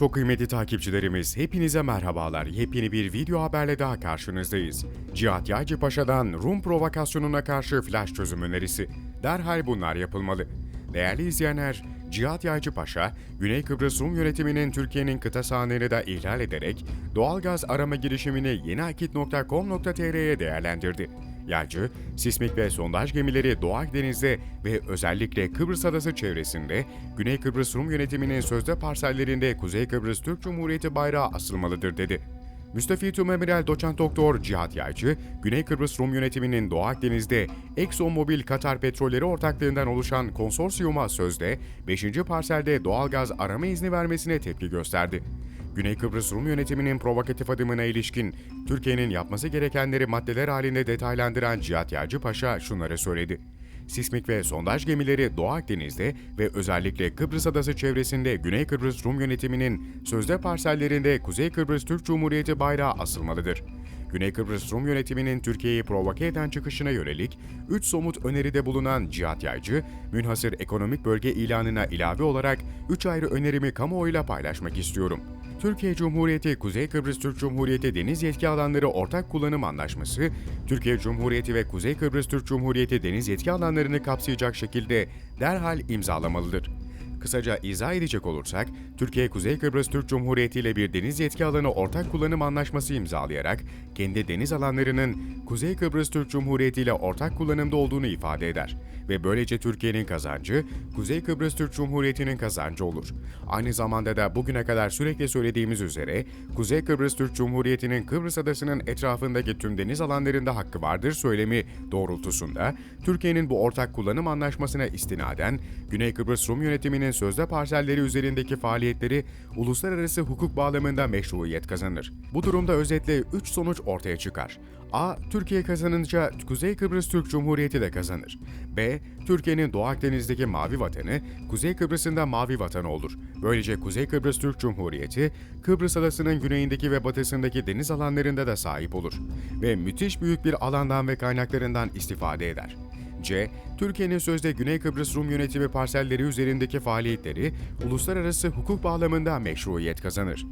Çok kıymetli takipçilerimiz, hepinize merhabalar. Yepyeni bir video haberle daha karşınızdayız. Cihat Yaycı Paşa'dan Rum provokasyonuna karşı flash çözüm önerisi. Derhal bunlar yapılmalı. Değerli izleyenler, Cihat Yaycı Paşa, Güney Kıbrıs Rum yönetiminin Türkiye'nin kıta sahanlığını da ihlal ederek doğalgaz arama girişimini yeniakit.com.tr'ye değerlendirdi. Yaycı, sismik ve sondaj gemileri Doğu Akdeniz'de ve özellikle Kıbrıs Adası çevresinde Güney Kıbrıs Rum yönetiminin sözde parsellerinde Kuzey Kıbrıs Türk Cumhuriyeti bayrağı asılmalıdır dedi. Müstefitü Emiral Doçent Doktor Cihat Yaycı, Güney Kıbrıs Rum yönetiminin Doğu Akdeniz'de ExxonMobil Katar Petrolleri ortaklığından oluşan konsorsiyuma sözde 5. parselde doğalgaz arama izni vermesine tepki gösterdi. Güney Kıbrıs Rum yönetiminin provokatif adımına ilişkin Türkiye'nin yapması gerekenleri maddeler halinde detaylandıran Cihat Yaycı Paşa şunları söyledi. Sismik ve sondaj gemileri Doğu Akdeniz'de ve özellikle Kıbrıs Adası çevresinde Güney Kıbrıs Rum yönetiminin sözde parsellerinde Kuzey Kıbrıs Türk Cumhuriyeti bayrağı asılmalıdır. Güney Kıbrıs Rum yönetiminin Türkiye'yi provoke eden çıkışına yönelik 3 somut öneride bulunan Cihat Yaycı, münhasır ekonomik bölge ilanına ilave olarak 3 ayrı önerimi kamuoyuyla paylaşmak istiyorum. Türkiye Cumhuriyeti Kuzey Kıbrıs Türk Cumhuriyeti Deniz Yetki Alanları Ortak Kullanım Anlaşması, Türkiye Cumhuriyeti ve Kuzey Kıbrıs Türk Cumhuriyeti deniz yetki alanlarını kapsayacak şekilde derhal imzalamalıdır. Kısaca izah edecek olursak, Türkiye Kuzey Kıbrıs Türk Cumhuriyeti ile bir deniz yetki alanı ortak kullanım anlaşması imzalayarak kendi deniz alanlarının Kuzey Kıbrıs Türk Cumhuriyeti ile ortak kullanımda olduğunu ifade eder ve böylece Türkiye'nin kazancı Kuzey Kıbrıs Türk Cumhuriyeti'nin kazancı olur. Aynı zamanda da bugüne kadar sürekli söylediğimiz üzere Kuzey Kıbrıs Türk Cumhuriyeti'nin Kıbrıs Adası'nın etrafındaki tüm deniz alanlarında hakkı vardır söylemi doğrultusunda Türkiye'nin bu ortak kullanım anlaşmasına istinaden Güney Kıbrıs Rum yönetiminin sözde parselleri üzerindeki faaliyetleri uluslararası hukuk bağlamında meşruiyet kazanır. Bu durumda özetle 3 sonuç ortaya çıkar. A. Türkiye kazanınca Kuzey Kıbrıs Türk Cumhuriyeti de kazanır. B. Türkiye'nin Doğu Akdeniz'deki mavi vatanı, Kuzey Kıbrıs'ın da mavi vatanı olur. Böylece Kuzey Kıbrıs Türk Cumhuriyeti, Kıbrıs Adası'nın güneyindeki ve batısındaki deniz alanlarında da sahip olur. Ve müthiş büyük bir alandan ve kaynaklarından istifade eder. C. Türkiye'nin sözde Güney Kıbrıs Rum yönetimi parselleri üzerindeki faaliyetleri uluslararası hukuk bağlamında meşruiyet kazanır.